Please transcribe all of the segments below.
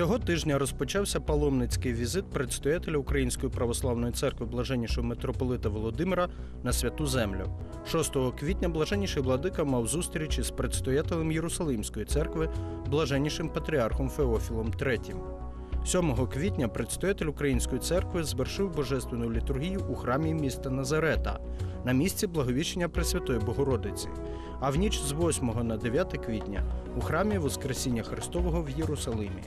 Цього тижня розпочався паломницький візит предстоятеля Української православної церкви блаженнішого митрополита Володимира на святу землю. 6 квітня блаженніший владика мав зустріч із предстоятелем Єрусалимської церкви блаженнішим патріархом Феофілом III. 7 квітня предстоятель Української церкви звершив божественну літургію у храмі міста Назарета на місці благовіщення Пресвятої Богородиці. А в ніч з 8 на 9 квітня у храмі Воскресіння Христового в Єрусалимі.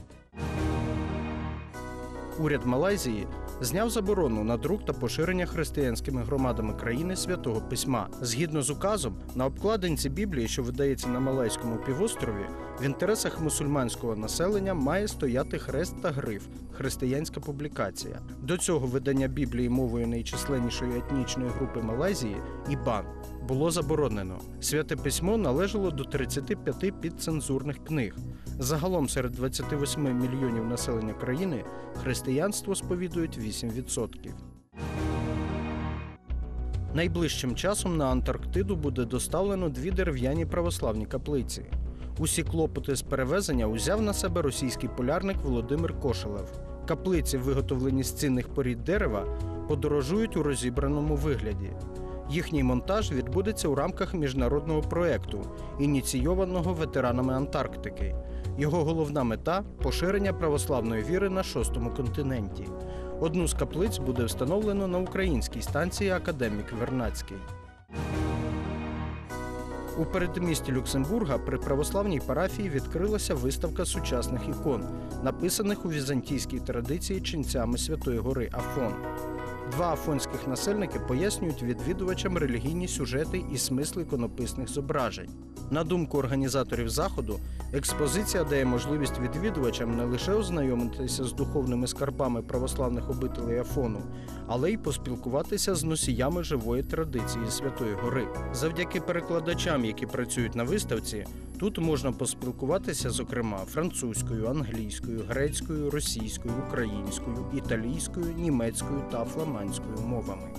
Уряд Малайзії зняв заборону на друк та поширення християнськими громадами країни святого письма. Згідно з указом, на обкладинці Біблії, що видається на Малайському півострові, в інтересах мусульманського населення має стояти хрест та гриф християнська публікація. До цього видання Біблії мовою найчисленнішої етнічної групи Малайзії Ібан було заборонено. Святе письмо належало до 35 підцензурних книг. Загалом серед 28 мільйонів населення країни християнство сповідують 8%. Найближчим часом на Антарктиду буде доставлено дві дерев'яні православні каплиці. Усі клопоти з перевезення узяв на себе російський полярник Володимир Кошелев. Каплиці, виготовлені з цінних порід дерева, подорожують у розібраному вигляді. Їхній монтаж відбудеться у рамках міжнародного проекту, ініційованого ветеранами Антарктики. Його головна мета поширення православної віри на шостому континенті. Одну з каплиць буде встановлено на українській станції Академік Вернацький. У передмісті Люксембурга при православній парафії відкрилася виставка сучасних ікон, написаних у візантійській традиції ченцями Святої Гори Афон. Два афонських насельники пояснюють відвідувачам релігійні сюжети і смисли іконописних зображень. На думку організаторів заходу, експозиція дає можливість відвідувачам не лише ознайомитися з духовними скарбами православних обителей Афону, але й поспілкуватися з носіями живої традиції Святої Гори. Завдяки перекладачам, які працюють на виставці, тут можна поспілкуватися, зокрема, французькою, англійською, грецькою, російською, українською, італійською, німецькою та фламандською мовами.